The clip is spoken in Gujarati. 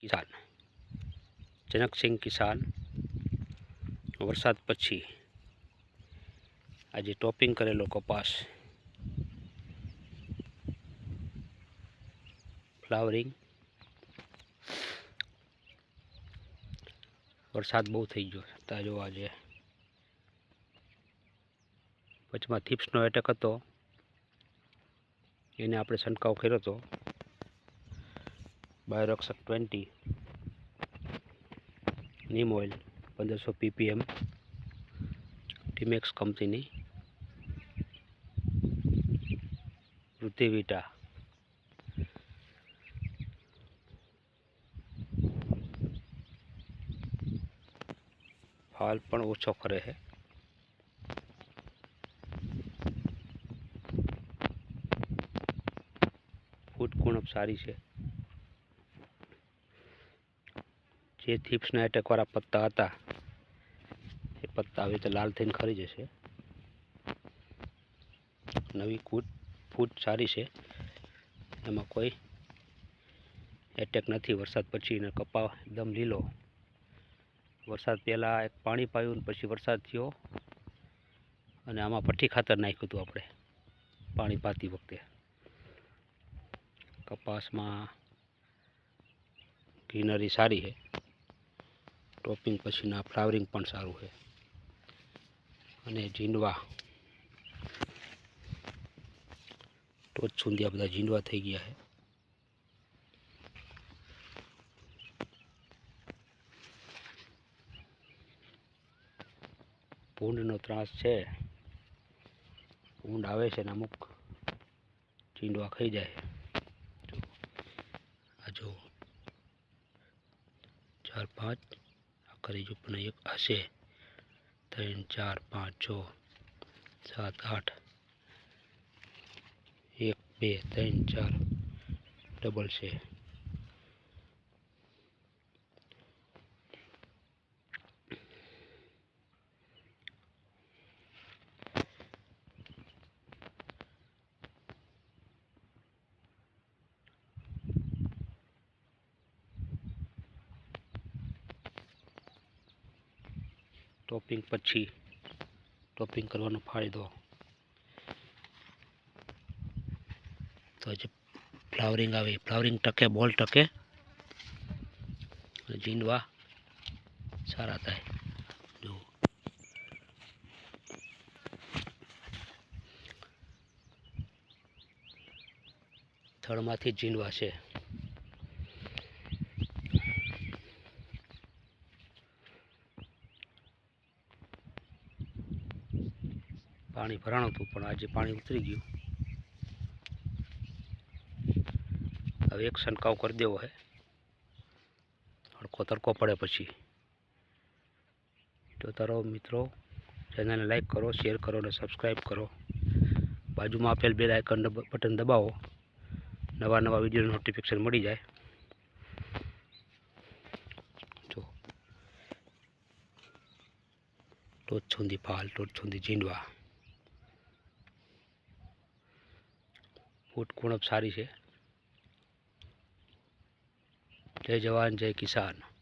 કિસાન. જનકસિંહ કિસાન. વરસાદ પછી આજે ટોપિંગ કરેલો કપાસ. ફ્લાવરિંગ. વરસાદ બહુ થઈ ગયો છતાં જો આજે વચમાં થીપ્સનો એટેક હતો. એને આપણે છંટકાવ કર્યો હતો. બાયોરક્ષક ટ્વેન્ટી નીમ ઓઇલ પંદરસો પીપીએમ ટીમેક્સ કંપનીની ઋતિવિટા ફાલ પણ ઓછો કરે છે ફૂડ ગુણપ સારી છે જે થીપ્સના એટેકવાળા પત્તા હતા, એ પત્તા આવી રીતે લાલ થઈને ખરી જશે. નવી કૂટ, ફૂટ સારી છે. એમાં કોઈ એટેક નથી. વરસાદ પછી એને કપા એકદમ લીલો. વરસાદ પહેલાં એક પાણી પાયું પછી વરસાદ થયો. અને આમાં પઠ્ઠી ખાતર નાખ્યું હતું આપણે, પાણી પાતી વખતે. કપાસમાં ગ્રીનરી સારી છે. ટોપિંગ પછીના ફ્લાવરિંગ પણ સારું છે. અને ઝીંડવા. ટોચ સુધી આ બધા ઝીંડવા થઈ ગયા છે. ભૂંડનો ત્રાસ છે. ભૂંડ આવે છે ને અમુક ઝીંડવા ખાઈ જાય. આ જો. ચાર, પાંચ. આખરી જો પણ એક હશે ત્રણ ચાર પાંચ છ સાત આઠ એક બે ત્રણ ચાર ડબલ છે ટોપિંગ પછી ટોપિંગ કરવાનો ફાયદો. તો જે ફ્લાવરિંગ આવે ફ્લાવરિંગ ટકે, બોલ ટકે. જીંડવા સારા થાય. જો. થડમાંથી જ છે. પાણી ભરાણું હતું, પણ આજે પાણી ઉતરી ગયું. હવે એક છંટકાવ કરી દેવો હે. હડકો તડકો પડે પછી. તો તારો મિત્રો, ચેનલને લાઈક કરો શેર કરો અને સબસ્ક્રાઈબ કરો. બાજુમાં આપેલ બે આઇકન બટન દબાવો. નવા નવા વીડિયો નોટિફિકેશન મળી જાય. જો. ટોચ છુંદી ફાલ, ટોચ છુંદી ઝીંડવા. ફૂટ કુણપ સારી છે? જય જવાન જય કિસાન.